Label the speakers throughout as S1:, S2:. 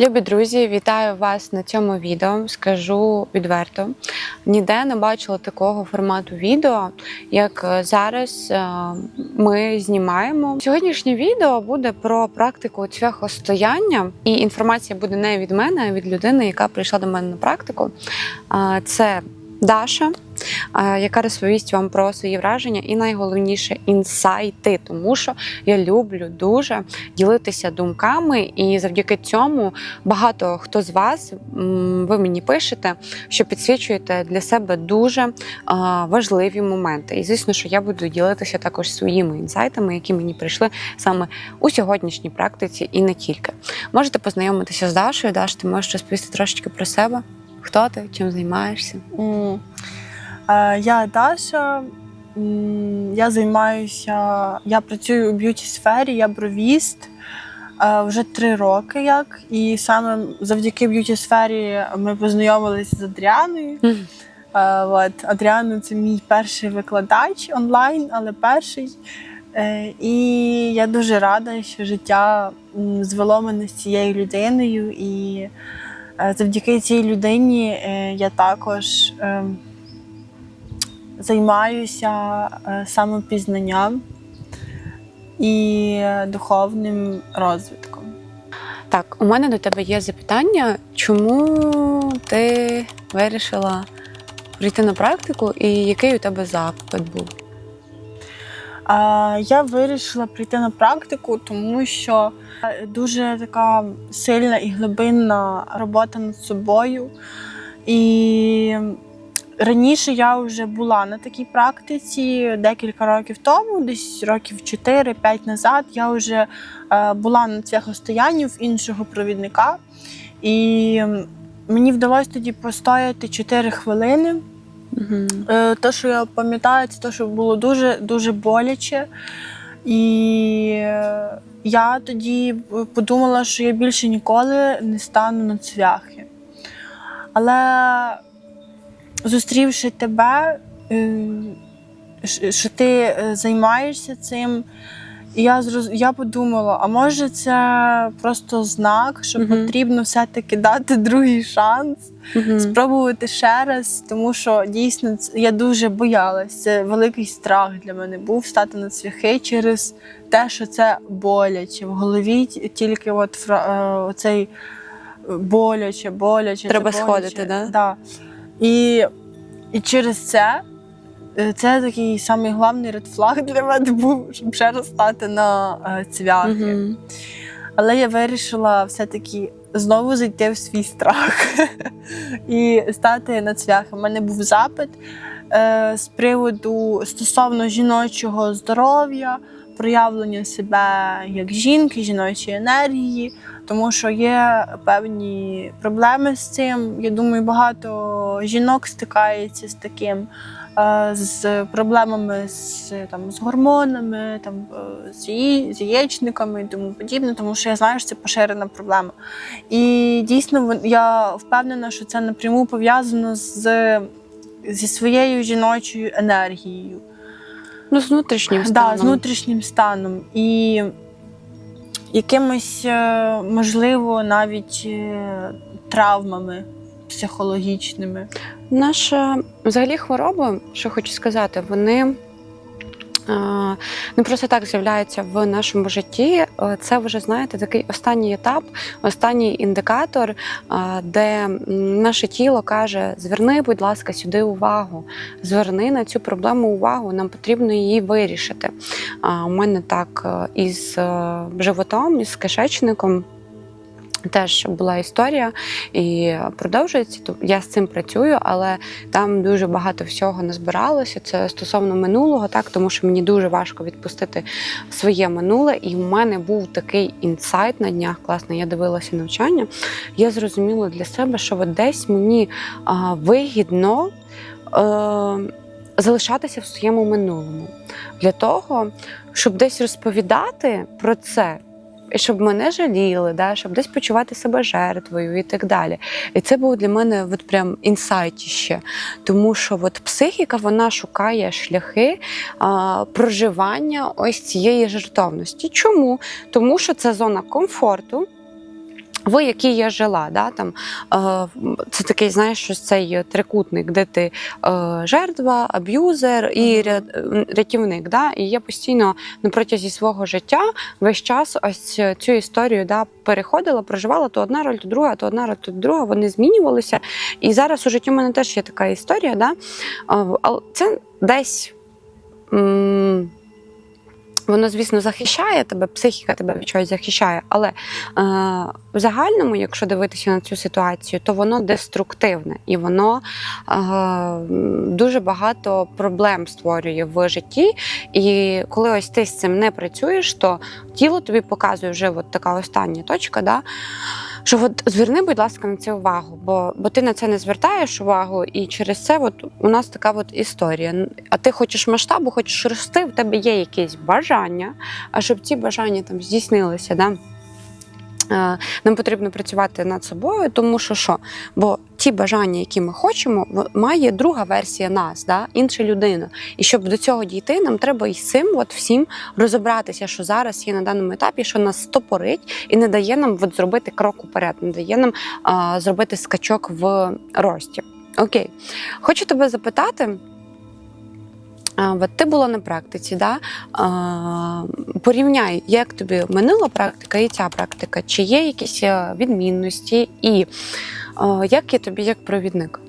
S1: Любі друзі, вітаю вас на цьому відео. Скажу відверто, ніде не бачила такого формату відео, як е, зараз е, ми знімаємо. Сьогоднішнє відео буде про практику цвяхостояння, і інформація буде не від мене, а від людини, яка прийшла до мене на практику. Це Даша, яка розповість вам про свої враження і найголовніше інсайти, тому що я люблю дуже ділитися думками, і завдяки цьому багато хто з вас ви мені пишете, що підсвічуєте для себе дуже е, важливі моменти. І звісно, що я буду ділитися також своїми інсайтами, які мені прийшли саме у сьогоднішній практиці, і не тільки. Можете познайомитися з Дашою. Даш, ти можеш розповісти трошечки про себе. Хто ти, чим займаєшся?
S2: М. Я Даша. Я займаюся, я працюю у б'юті сфері, я бровіст е, вже три роки як. І саме завдяки б'юті сфері ми познайомилися з Адріаною.
S1: Мгм.
S2: Е, От Адріана це мій перший викладач онлайн, але перший. Е, І я дуже рада, що життя звело мене з цією людиною. І завдяки цій людині я також е, займаюся е, самопізнанням і духовним розвитком.
S1: Так, у мене до тебе є запитання, чому ти вирішила прийти на практику і який у тебе запит був?
S2: Я вирішила прийти на практику, тому що е, дуже така сильна і глибинна робота над собою. І раніше я вже була на такій практиці декілька років тому, десь років 4-5 назад. Я вже е, була на цвяхостоянні в іншого провідника. І мені вдалося тоді постояти 4 хвилини.
S1: Угу.
S2: Е, Те, що я пам'ятаю, це те, що було дуже дуже боляче. І я тоді подумала, що я більше ніколи не стану на цвяхи. Але зустрівши тебе, е, що ти е, займаєшся цим, я, зроз... я подумала, а може це просто знак, що
S1: Мгм.
S2: потрібно все-таки дати другий шанс
S1: Угу.
S2: спробувати ще раз, тому що дійсно я дуже боялась. Це великий страх для мене був стати на цвяхи через те, що це боляче. В голові тільки от фра- е, оцей боляче, боляче.
S1: Треба
S2: боляче.
S1: сходити, да?
S2: Да. І, і через це. е, Це такий самий головний редфлаг для мене був, щоб ще раз стати на е, цвяхи.
S1: Угу.
S2: Але я вирішила все-таки знову зайти в свій страх і стати на цвяхи. У мене був запит е, з приводу стосовно жіночого здоров'я, проявлення себе як жінки, жіночої енергії, тому що є певні проблеми з цим. Я думаю, багато жінок стикається з таким. е, З проблемами з, там, з гормонами, там, е, з, яї- з яєчниками і тому подібне, тому що я знаю, що це поширена проблема. І дійсно я впевнена, що це напряму пов'язано з, зі своєю жіночою енергією,
S1: Ну, з внутрішнім
S2: да,
S1: станом.
S2: з внутрішнім станом. І якимось, е, можливо, навіть е, травмами психологічними.
S1: Наша взагалі хвороби, що хочу сказати, вони. Е, Не просто так з'являються в нашому житті. Е, Це вже знаєте такий останній етап, останній індикатор, е, де наше тіло каже: зверни, будь ласка, сюди увагу, зверни на цю проблему увагу. Нам потрібно її вирішити. А У мене так е, із е, животом, із кишечником. Теж була історія і продовжується. То Я з цим працюю, але там дуже багато всього назбиралося. Це стосовно минулого, так тому що мені дуже важко відпустити своє минуле. І в мене був такий інсайт на днях. Класно, я дивилася навчання. Я зрозуміла для себе, що от десь мені а, вигідно. Е, Залишатися в своєму минулому для того, щоб десь розповідати про це, щоб мене жаліли, да, щоб десь почувати себе жертвою і так далі. І це був для мене от прям інсайтіще. Тому що от психіка вона шукає шляхи а, проживання ось цієї жертовності. Чому? Тому що це зона комфорту. В якій я жила. Да, там, е, це такий, знаєш, що цей трикутник, де ти е, жертва, аб'юзер і рятівник. Да? І я постійно на протязі свого життя весь час ось цю історію да, переходила, проживала то одна роль, то друга, то одна роль, то друга. Вони змінювалися. І зараз у житті у мене теж є така історія. Да? А, Але це десь. м, Воно, звісно, захищає тебе, психіка тебе від чогось захищає, але е, в загальному, якщо дивитися на цю ситуацію, то воно деструктивне і воно е, дуже багато проблем створює в житті. І коли ось ти з цим не працюєш, то тіло тобі показує вже от така остання точка. Да? Що от зверни, будь ласка, на це увагу, бо, бо ти на це не звертаєш увагу, і через це от у нас така от історія. А ти хочеш масштабу, хочеш рости, в тебе є якісь бажання, а щоб ці бажання там здійснилися, да? е, нам потрібно працювати над собою, тому що що? Бо ті бажання, які ми хочемо, має друга версія нас, да? інша людина. І щоб до цього дійти, нам треба і цим от всім розібратися, що зараз є на даному етапі, що нас стопорить і не дає нам от зробити крок уперед, не дає нам а, зробити скачок в рості. Окей, хочу тебе запитати. От ти була на практиці, да? порівняй, як тобі минула практика і ця практика, чи є якісь е, відмінності, і як є тобі як провідник?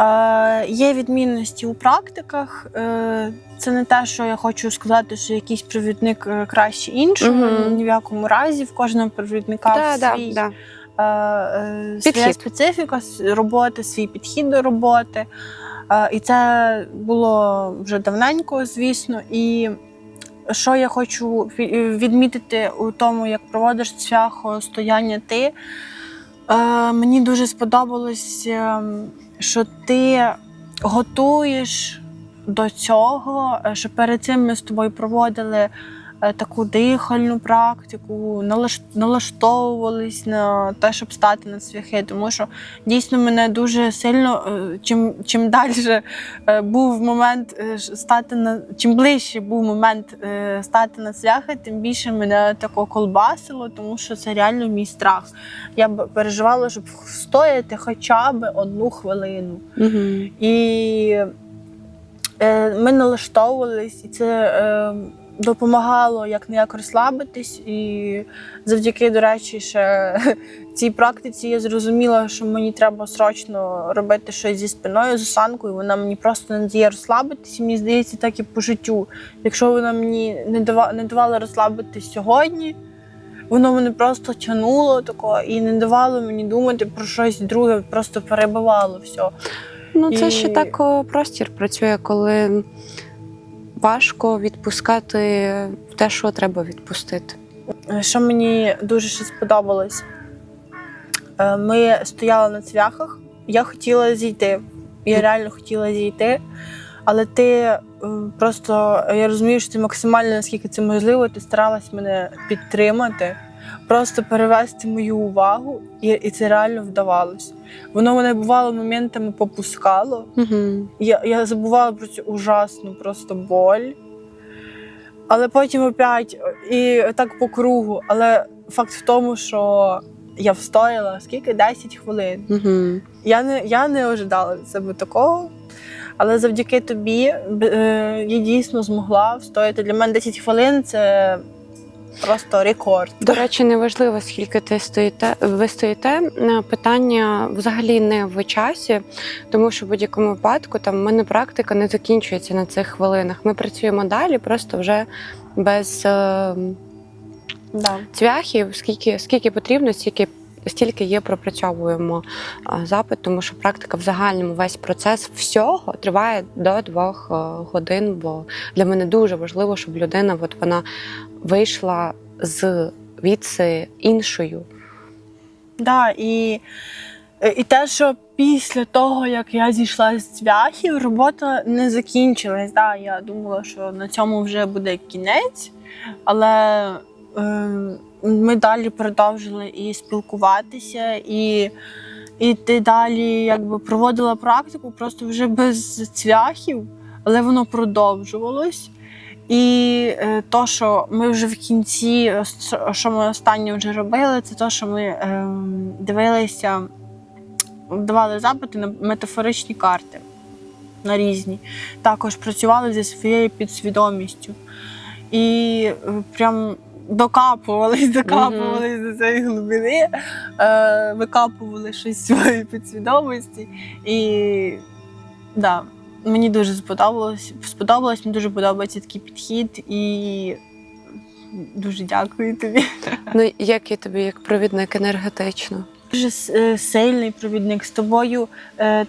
S2: Е, є відмінності у практиках. Е, це не те, що я хочу сказати, що якийсь провідник е, краще іншого.
S1: Мгм.
S2: Ні в якому разі в кожного провідника
S1: Да, да,
S2: свій,
S1: да.
S2: е, е, своя
S1: Підхід.
S2: специфіка роботи, свій підхід до роботи. І це було вже давненько, звісно. І що я хочу відмітити у тому, як проводиш цвяхо стояння ти. Мені дуже сподобалось, ем, що ти готуєш до цього, е, що перед цим ми з тобою проводили таку дихальну практику, налаш- налаштовувались на те, щоб стати на цвяхи. Тому що дійсно мене дуже сильно, е, чим, чим далі був момент е, стати на чим ближче був момент е, стати на цвяхи, тим більше мене тако колбасило, тому що це реально мій страх. Я б переживала, щоб стояти хоча б одну хвилину.
S1: Угу.
S2: І е, ми налаштовувались, і це е, допомагало як не як розслабитись. І завдяки, до речі, ще цій практиці я зрозуміла, що мені треба срочно робити щось зі спиною, з осанкою. Вона мені просто не дає розслабитись. І мені здається, так і по життю. Якщо вона мені не давала, не давала розслабитись сьогодні. Воно мене просто тянуло тако і не давало мені думати про щось друге, просто перебивало все.
S1: Ну, це
S2: І-
S1: ще так простір працює, коли важко відпускати те, що треба відпустити.
S2: Е, Що мені дуже ще сподобалось, Е, ми стояли на цвяхах, я хотіла зійти. Я реально хотіла зійти, але ти е, просто я розумію, що ти максимально наскільки це можливо, ти старалась мене підтримати, просто перевести мою увагу, і, і це реально вдавалось. Воно мене бувало моментами попускало.
S1: Угу.
S2: Я, я забувала про цю ужасну просто боль. Але потім опять і так по кругу. Але факт в тому, що я встояла скільки? 10 хвилин.
S1: Угу.
S2: Я не, я не ожидала від себе такого. Але завдяки тобі е, я дійсно змогла встояти. Для мене 10 хвилин це просто рекорд.
S1: До речі, неважливо, скільки ти стоїте, ви стоїте. Е, Питання взагалі не в часі, тому що в будь-якому випадку там в мене практика не закінчується на цих хвилинах. Ми працюємо далі, просто вже без е,
S2: Да.
S1: цвяхів, скільки, скільки потрібно, стільки. Стільки є, пропрацьовуємо запит, тому що практика в загальному весь процес всього триває до двох е, годин. Бо для мене дуже важливо, щоб людина от вона вийшла з віці іншою.
S2: Да, і, е, і те, що після того, як я зійшла з цвяхів, робота не закінчилась. Да, я думала, що на цьому вже буде кінець, але е, ми далі продовжили і спілкуватися, і, і далі якби проводила практику просто вже без цвяхів, але воно продовжувалось. І е, то, що ми вже в кінці, що- ми останнє вже робили, це то, що ми е, дивилися, давали запити на метафоричні карти на різні. Також працювали зі своєю підсвідомістю. І е, прям докапувались, докапувались до цієї глибини, е, викапували щось з своєї підсвідомості. І да, мені дуже сподобалось. Сподобалось, мені дуже подобається такий підхід і дуже дякую тобі.
S1: Ну, як я тобі як провідник енергетично?
S2: Дуже е, сильний провідник з тобою. е,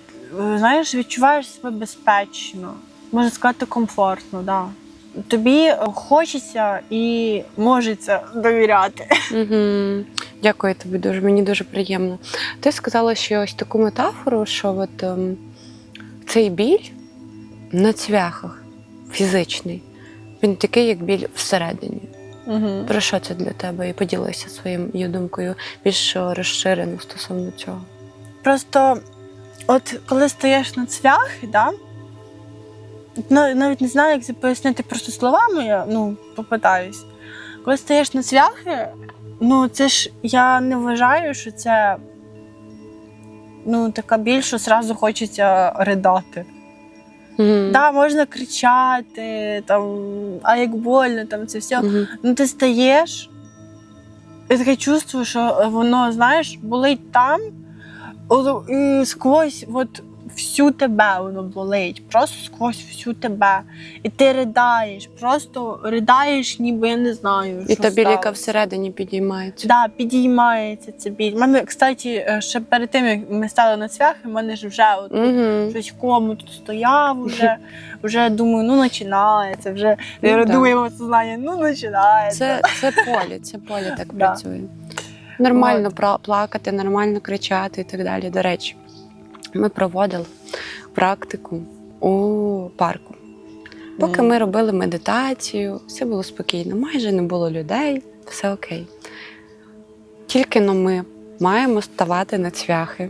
S2: Знаєш, відчуваєш себе безпечно, можна сказати, комфортно. Да. Тобі хочеться і можеться довіряти.
S1: Угу. Дякую тобі дуже, мені дуже приємно. Ти сказала ще ось таку метафору, що от, ем, цей біль на цвяхах фізичний, він такий, як біль всередині.
S2: Угу.
S1: Про що це для тебе? І поділися своєю думкою більш розширено стосовно цього.
S2: Просто, от коли стаєш на цвяхи, да, навіть не знаю, як це пояснити просто словами, я ну, попитаюсь. Коли стаєш на цвяхи, ну це ж я не вважаю, що це ну, така біль, що зразу хочеться ридати.
S1: Угу.
S2: Да, можна кричати, там, а як больно, там це все.
S1: Угу.
S2: Ну, ти стаєш, і таке чувство, що воно, знаєш, болить там, і сквозь от, всю тебе воно болить, просто сквозь всю тебе. І ти ридаєш, просто ридаєш, ніби я не знаю.
S1: І
S2: що
S1: біль, яка всередині підіймається.
S2: Да, підіймається ця біль. У мене, кстати, ще перед тим, як ми стали на цвяхи, в мене ж вже от,
S1: Угу.
S2: щось кому тут стояв, вже, вже думаю, ну починається, вже
S1: Ну, да.
S2: сознання, ну починається.
S1: Це, це полі, це полі так
S2: Да.
S1: працює. Нормально пра- плакати, нормально кричати і так далі. До речі, ми проводили практику у парку. Поки
S2: Мгм.
S1: ми робили медитацію, все було спокійно, майже не було людей, все окей. Тільки но ми маємо ставати на цвяхи.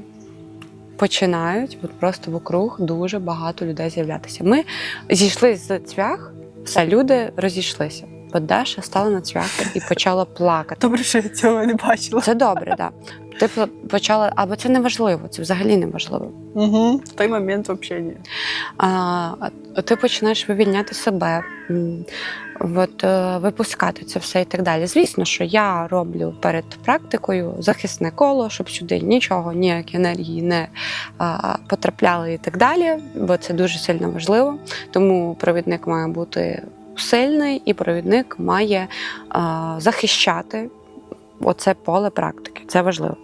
S1: Починають от просто вокруг дуже багато людей з'являтися. Ми зійшли з цвях, все, люди розійшлися. Бо Даша стала на цвяхи і почала плакати.
S2: Добре, що я цього не бачила.
S1: Це добре, так. Да. Ти почала, або це не важливо, це взагалі не важливо.
S2: Угу. В той момент взагалі ні.
S1: А, ти починаєш вивільняти себе, от, е, випускати це все і так далі. Звісно, що я роблю перед практикою захисне коло, щоб сюди нічого, ніякі енергії не а, потрапляли і так далі, бо це дуже сильно важливо. Тому провідник має бути сильний, і провідник має а, захищати оце поле практики. Це важливо.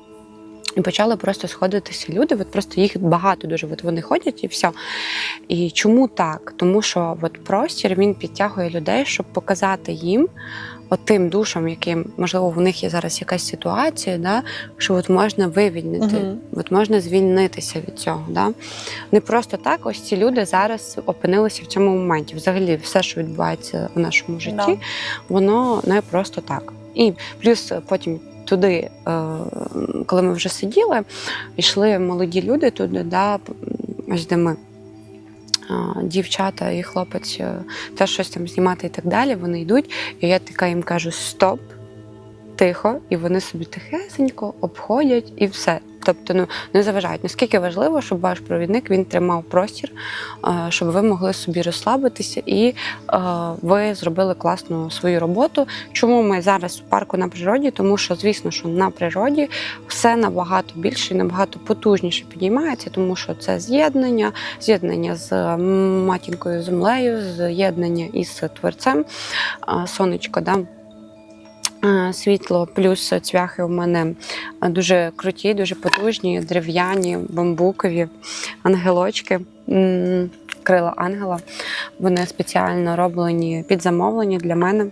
S1: І почали просто сходитися люди, от просто їх багато дуже. От вони ходять і все. І чому так? Тому що от простір він підтягує людей, щоб показати їм, от тим душам, яким можливо в них є зараз якась ситуація, да, що от можна вивільнити,
S2: Мгм.
S1: от можна звільнитися від цього. Да. Не просто так, ось ці люди зараз опинилися в цьому моменті. Взагалі, все, що відбувається в нашому житті,
S2: Да.
S1: воно не просто так. І плюс потім туди, е, коли ми вже сиділи, йшли молоді люди туди, да, ось де ми. Дівчата і хлопець та теж щось там знімати і так далі. Вони йдуть, і я така їм кажу: стоп, тихо, і вони собі тихесенько обходять і все. Тобто, ну не заважають. Наскільки важливо, щоб ваш провідник він тримав простір, е, щоб ви могли собі розслабитися і е, ви зробили класну свою роботу. Чому ми зараз у парку на природі? Тому що, звісно, що на природі все набагато більше і набагато потужніше підіймається, тому що це з'єднання, з'єднання з матінкою землею, з'єднання із творцем, сонечко. Да? Е, Світло плюс цвяхи у мене е, дуже круті, дуже потужні, дерев'яні, бамбукові ангелочки, крила ангела. Вони спеціально роблені під замовлення для мене.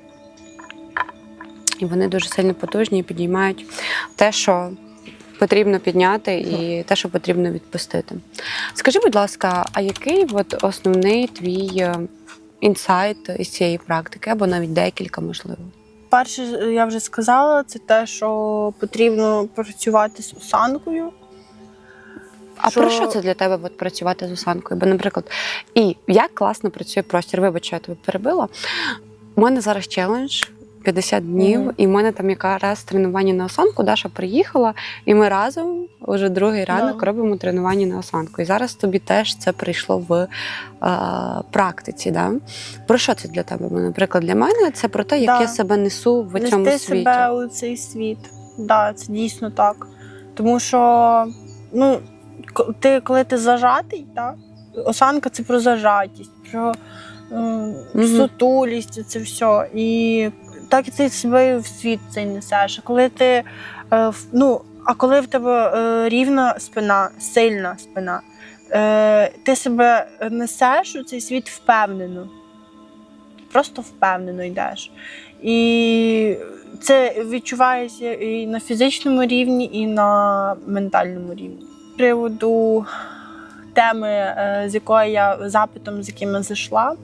S1: І вони дуже сильно потужні і підіймають те, що потрібно підняти, і те, що потрібно відпустити. Скажи, будь ласка, а який от основний твій е, інсайт із цієї практики, або навіть декілька, можливо?
S2: Перше, я вже сказала, це те, що потрібно працювати з осанкою.
S1: А про що це для тебе от, працювати з осанкою? Бо, наприклад, і як класно працює простір. Вибач, я тебе перебила. У мене зараз челендж 50 днів,
S2: Мгм.
S1: і в мене там якраз тренування на осанку. Даша приїхала, і ми разом уже другий ранок
S2: Да.
S1: робимо тренування на осанку. І зараз тобі теж це прийшло в е, практиці. Да? Про що це для тебе? Наприклад, для мене це про те, як
S2: Да.
S1: я себе несу в цьому
S2: Нести
S1: світі.
S2: себе у цей світ. Да, це дійсно так. Тому що, ну, ти, коли ти зажатий, так, осанка це про зажатість, про м,
S1: Мгм.
S2: сутулість, це все. І так ти себе в світ цей несеш. Коли ти, е, ну, а коли в тебе е, рівна спина, сильна спина, е, ти себе несеш у цей світ впевнено. Просто впевнено йдеш. І це відчувається і на фізичному рівні, і на ментальному рівні. З приводу теми, з якої я запитом, з яким я зайшла,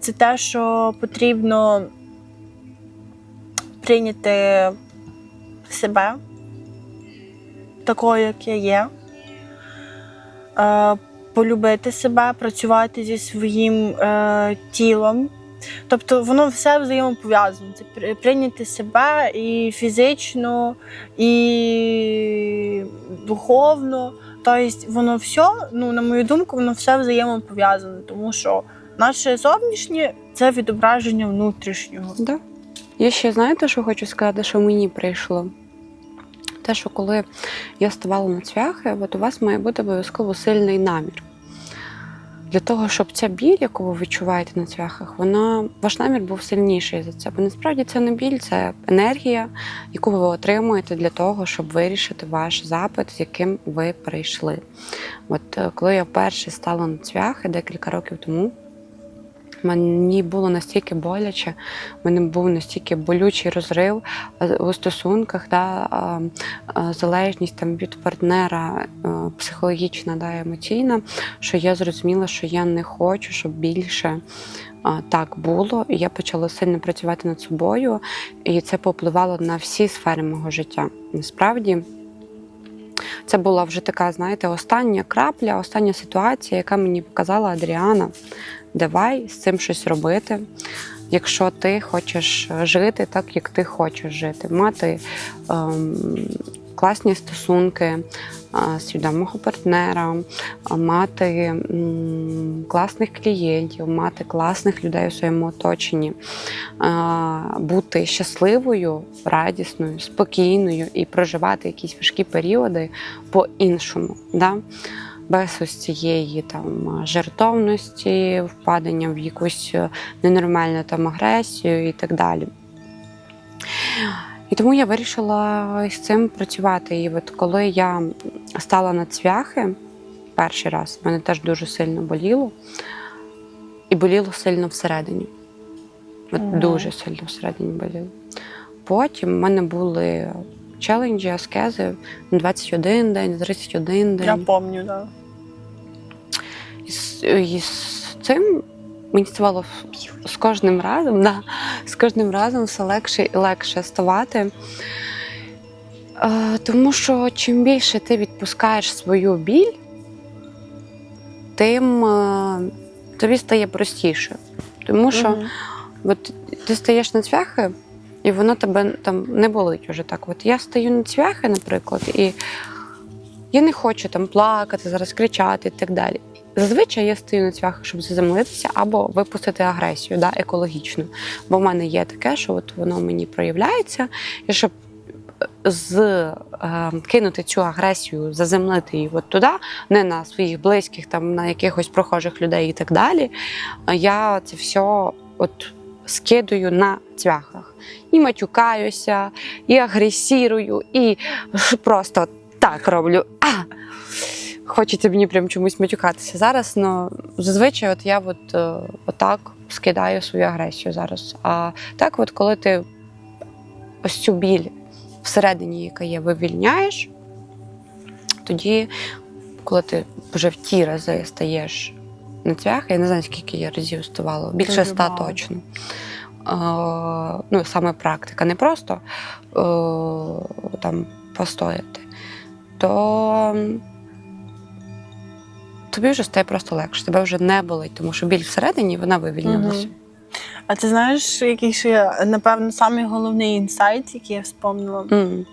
S2: це те, що потрібно прийняти себе такою, як я є. Е, полюбити себе, працювати зі своїм е, тілом. Тобто воно все взаємопов'язано. Це прийняти себе і фізично, і духовно. Тобто воно все, ну, на мою думку, воно все взаємопов'язане, тому що наше зовнішнє це відображення внутрішнього.
S1: Да. Я ще знаєте, що хочу сказати, що мені прийшло? Те, що коли я ставала на цвяхи, от у вас має бути обов'язково сильний намір. Для того, щоб ця біль, яку ви відчуваєте на цвяхах, вона, ваш намір був сильніший за це. Бо насправді це не біль, це енергія, яку ви отримуєте для того, щоб вирішити ваш запит, з яким ви прийшли. От е, коли я вперше стала на цвяхи декілька років тому, мені було настільки боляче, в мене був настільки болючий розрив е, у стосунках, да, залежність там від партнера е, психологічна да, емоційна, що я зрозуміла, що я не хочу, щоб більше так було. І я почала сильно працювати над собою, і це попливало на всі сфери мого життя. Насправді. Це була вже така, знаєте, остання крапля, остання ситуація, яка мені показала Адріана. Давай з цим щось робити. Якщо ти хочеш жити так, як ти хочеш жити, мати ем, класні стосунки свідомого партнера, мати класних клієнтів, мати класних людей у своєму оточенні, бути щасливою, радісною, спокійною і проживати якісь важкі періоди по-іншому. Да? без ось цієї там жертовності, впадення в якусь е, ненормальну там агресію і так далі. І тому я вирішила з цим працювати. І от коли я стала на цвяхи перший раз, мене теж дуже сильно боліло, і боліло сильно всередині. От
S2: Мгм.
S1: Дуже сильно всередині боліло. Потім в мене були челенджі, аскези на 21 день, 31 день.
S2: Я пам'ятаю, да.
S1: І з, і з цим мені ставало з кожним разом, да, з кожним разом все легше і легше ставати. Е, тому що чим більше ти відпускаєш свою біль, тим е, тобі стає простіше. Тому що
S2: Мгм.
S1: От ти стаєш на цвяхи, і воно тебе там не болить уже так. От я стою на цвяхи, наприклад, і я не хочу там плакати, зараз кричати і так далі. Зазвичай я стою на цвяхах, щоб заземлитися або випустити агресію да, екологічну. Бо в мене є таке, що от воно мені проявляється, і щоб з, е, кинути цю агресію, заземлити її от туди, не на своїх близьких, там на якихось прохожих людей і так далі. е, Я це все от скидую на цвяхах. І матюкаюся, і агресірую, і просто так роблю. А! Хочеться мені прям чомусь матюкатися зараз. Ну зазвичай, от я от, е, отак скидаю свою агресію зараз. А так, от коли ти ось цю біль всередині, яка є, вивільняєш, тоді, коли ти вже в ті рази стаєш на цвях, я не знаю, скільки я разів ставала, більше ста точно. Е, ну, саме практика, не просто е, там постояти. то тобі вже стає просто легше, тебе вже не болить, тому що біль всередині вона вивільнилася.
S2: Мгм. А ти знаєш, який ще, напевно, самий головний інсайт, який я вспомнила?
S1: М.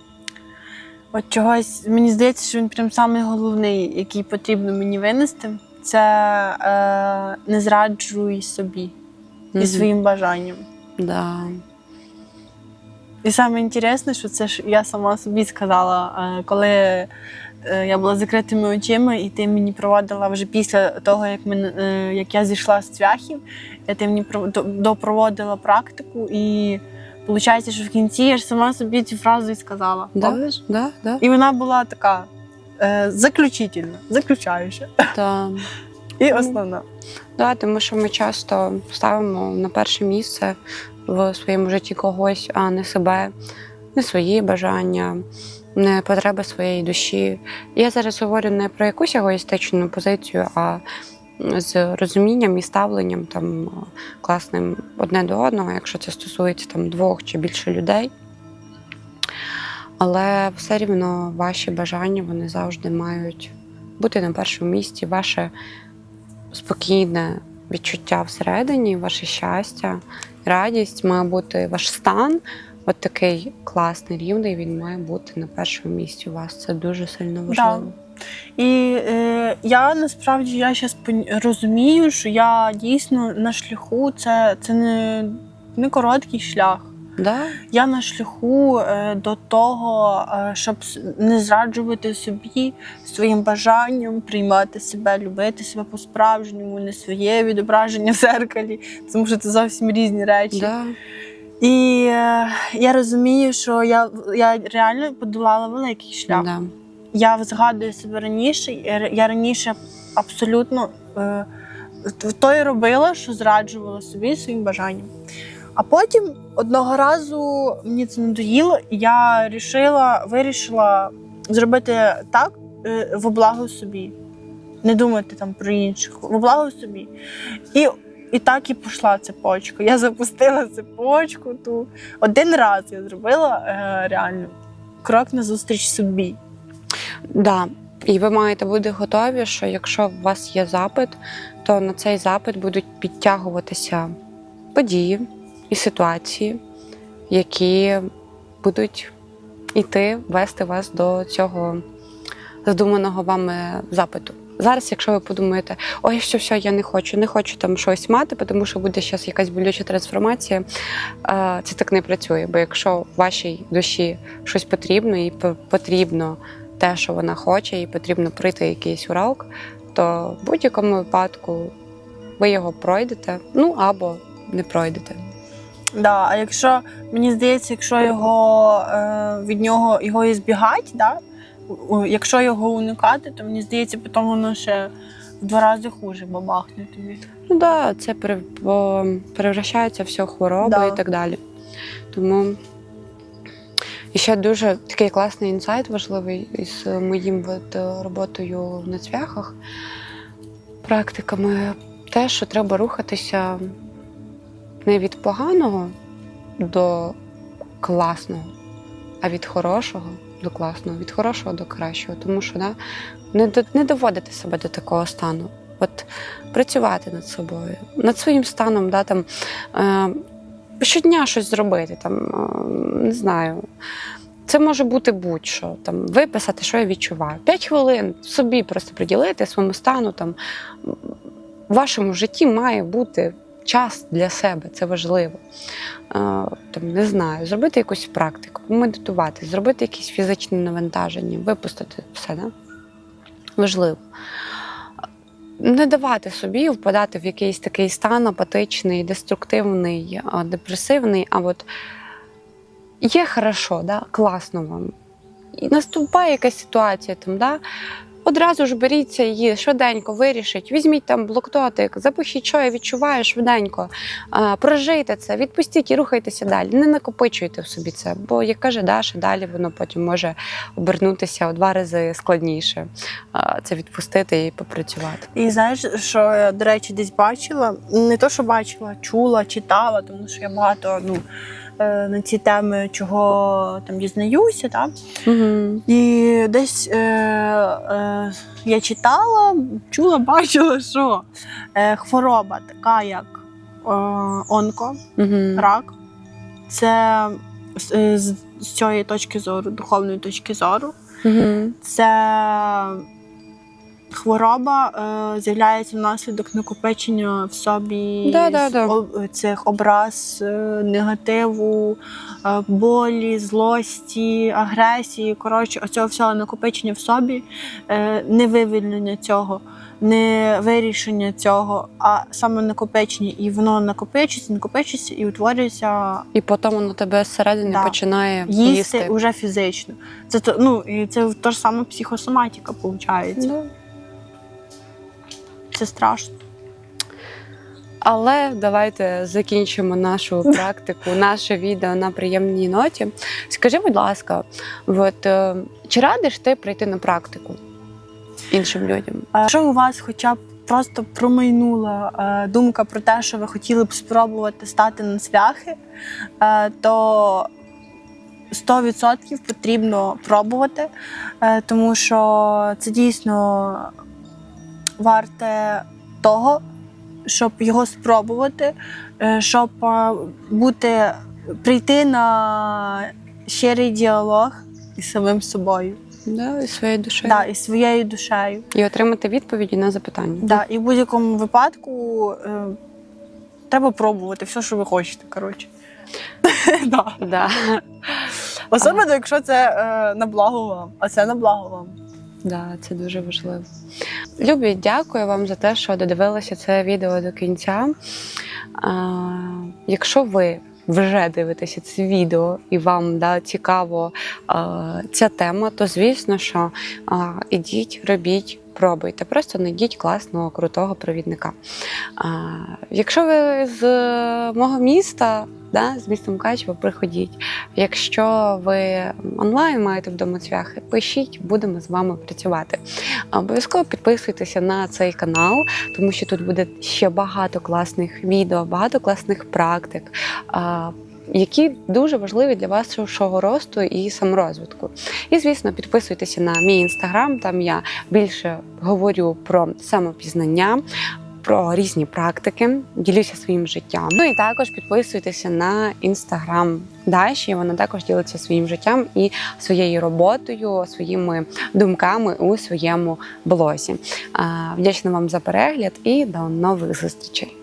S2: От чогось мені здається, що він прям самий головний, який потрібно мені винести, це е, не зраджуй собі і своїм бажанням.
S1: Да.
S2: І саме інтересне, що це ж я сама собі сказала, е, коли я була з закритими очима, і ти мені проводила вже після того, як, мен, е, як я зійшла з цвяхів, я ти мені допроводила практику, і виходить, що в кінці я ж сама собі цю фразу і сказала.
S1: Да. Да, да,
S2: І вона була така е, заключительна, заключаюча
S1: да.
S2: і основна.
S1: Да, тому що ми часто ставимо на перше місце в своєму житті когось, а не себе, не свої бажання, потреби своєї душі. Я зараз говорю не про якусь егоїстичну позицію, а з розумінням і ставленням там класним одне до одного, якщо це стосується там двох чи більше людей. Але все рівно ваші бажання вони завжди мають бути на першому місці. Ваше спокійне відчуття всередині, ваше щастя, радість має бути ваш стан. От такий класний рівний, він має бути на першому місці у вас. Це дуже сильно важливо.
S2: І е, я насправді я зараз розумію, що я дійсно на шляху це, це не, не короткий шлях.
S1: Да?
S2: Я на шляху е, до того, е, щоб не зраджувати собі своїм бажанням, приймати себе, любити себе по-справжньому, не своє відображення в зеркалі, тому що це зовсім різні речі.
S1: Да.
S2: І е, я розумію, що я, я реально подолала великий шлях.
S1: Да.
S2: Я згадую себе раніше. я- раніше абсолютно е, то і робила, що зраджувала собі своїм бажанням. А потім одного разу мені це надоїло, і я рішила, вирішила зробити так е, в благо собі. Не думати там про інших, в благо собі. І, і так і пішла цепочка. Я запустила цепочку ту. Один раз я зробила е, реально крок назустріч собі.
S1: Да. І ви маєте бути готові, що якщо у вас є запит, то на цей запит будуть підтягуватися події і ситуації, які будуть іти, вести вас до цього задуманого вами запиту. Зараз, якщо ви подумаєте, ой, все, все, я не хочу, не хочу там щось мати, тому що буде зараз якась болюча трансформація, це так не працює. Бо якщо вашій душі щось потрібно і потрібно те, що вона хоче, і потрібно пройти якийсь урок, то в будь-якому випадку ви його пройдете, ну або не пройдете.
S2: Да, а якщо мені здається, якщо його е, від нього його і збігати, да? Якщо його уникати, то мені здається, потім воно ще в два рази хуже бабахне тобі.
S1: Ну да, це перевращається все в хворобу
S2: Да.
S1: і так далі. Тому і ще дуже такий класний інсайт важливий із моїм от, е, роботою на цвяхах, практиками, те, що треба рухатися не від поганого до класного, а від хорошого до класного, від хорошого до кращого. Тому що да, не, не доводити себе до такого стану. От працювати над собою, над своїм станом, да, там, е, щодня щось зробити, там, е, не знаю. Це може бути будь-що, там, виписати, що я відчуваю. П'ять хвилин собі просто приділити своєму стану. Там, в вашому житті має бути час для себе, це важливо. Е, там, не знаю, зробити якусь практику, помедитувати, зробити якісь фізичні навантаження, випустити все. Да? Важливо не давати собі впадати в якийсь такий стан апатичний, деструктивний, депресивний, а от є хорошо, да, класно вам. І наступає якась ситуація там, да, одразу ж беріться її швиденько вирішіть, візьміть там блокнотик, запишіть, що я відчуваю швиденько, прожийте це, відпустіть і рухайтеся далі. Не накопичуйте в собі це, бо як каже Даша, далі воно потім може обернутися у два рази складніше. Це відпустити і попрацювати.
S2: І знаєш, що я, до речі, десь бачила, не то, що бачила, чула, читала, тому що я багато ну, е, на ці теми, чого там дізнаюся. Так?
S1: Угу.
S2: І десь е, е, я читала, чула, бачила, що е, хвороба така, як е, онко,
S1: Угу.
S2: рак, це з, е, з, з цієї точки зору, духовної точки зору,
S1: Угу.
S2: це хвороба е, з'являється внаслідок накопичення в собі
S1: Да, да, да.
S2: цих образ е, негативу, е, болі, злості, агресії. Коротше, оцього всього накопичення в собі, е, не вивільнення цього. Не вирішення цього, а саме накопичення, і воно накопичується, накопичується і утворюється
S1: І потім воно тебе зсередини
S2: Да.
S1: починає
S2: їсти,
S1: їсти.
S2: уже фізично. Це ну і це то ж саме психосоматика, виходить.
S1: Ну,
S2: Це страшно.
S1: Але давайте закінчимо нашу практику, наше відео на приємній ноті. Скажи, будь ласка, от, е, чи радиш ти прийти на практику іншим людям?
S2: Якщо у вас хоча б просто промайнула е, думка про те, що ви хотіли б спробувати стати на цвяхи, е, то 100% потрібно пробувати, тому що це дійсно варте того, щоб його спробувати, е, щоб е, бути, прийти на щирий діалог із самим собою,
S1: Да, і своєю душею.
S2: да, і своєю душею.
S1: І отримати відповіді на запитання.
S2: Да, і в будь-якому випадку е, треба пробувати все, що ви хочете. Коротше. да.
S1: Да.
S2: Особливо, якщо це е, на благо вам, а це на благо вам.
S1: Да, це дуже важливо. Любі, дякую вам за те, що додивилися це відео до кінця. А, якщо ви вже дивитеся це відео і вам да, цікаво а, ця тема, то звісно, що а, ідіть, робіть. Пробуйте, просто знайдіть класного, крутого провідника. А, якщо ви з мого міста, да, з міста Мукачево, приходіть. Якщо ви онлайн маєте вдома цвяхи, пишіть, будемо з вами працювати. Обов'язково підписуйтеся на цей канал, тому що тут буде ще багато класних відео, багато класних практик. Які дуже важливі для вашого росту і саморозвитку. І, звісно, підписуйтеся на мій інстаграм. Там я більше говорю про самопізнання, про різні практики, ділюся своїм життям. Ну і також підписуйтеся на інстаграм Даші. Вона також ділиться своїм життям і своєю роботою, своїми думками у своєму блозі. Вдячна вам за перегляд і до нових зустрічей.